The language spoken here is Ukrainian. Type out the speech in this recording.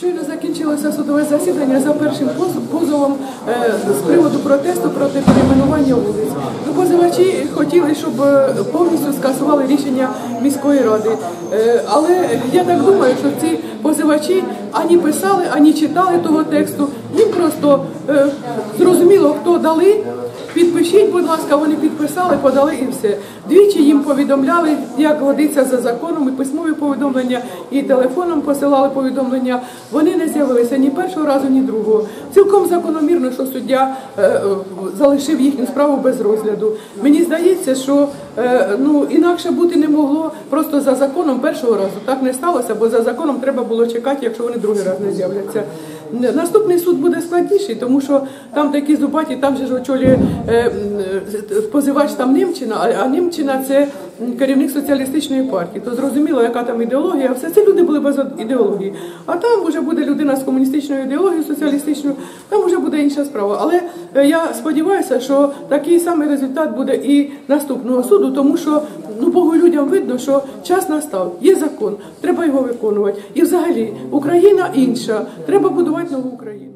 Щойно закінчилося судове засідання за першим поз- позовом е, з приводу протесту проти перейменування вулиць. Позивачі хотіли, щоб е, повністю скасували рішення міської ради. Е, Але я так думаю, що ці позивачі ані писали, ані читали того тексту. Їм просто зрозуміло, хто дали. Підпишіть, будь ласка, вони підписали, подали і все. Двічі їм повідомляли, як годиться за законом, і письмові повідомлення, і телефоном посилали повідомлення. Вони не з'явилися ні першого разу, ні другого. Цілком закономірно, що суддя е, е, залишив їхню справу без розгляду. Мені здається, що е, ну інакше бути не могло просто за законом першого разу. Так не сталося, бо за законом треба було чекати, якщо вони другий раз не з'являться. Наступний суд буде складніший, тому що там такі зубаті, там же ж очолює е, е, позивач там Німчина, а, Німчина це керівник соціалістичної партії. То зрозуміло, яка там ідеологія. Все це люди були без ідеології. А там вже буде людина з комуністичною ідеологією, соціалістичною, там вже буде інша справа. Але е, я сподіваюся, що такий самий результат буде і наступного суду, тому що ну Богу людям видно, що час настав. Є закон, треба його виконувати. І взагалі Україна інша. Треба будувати нову Україну.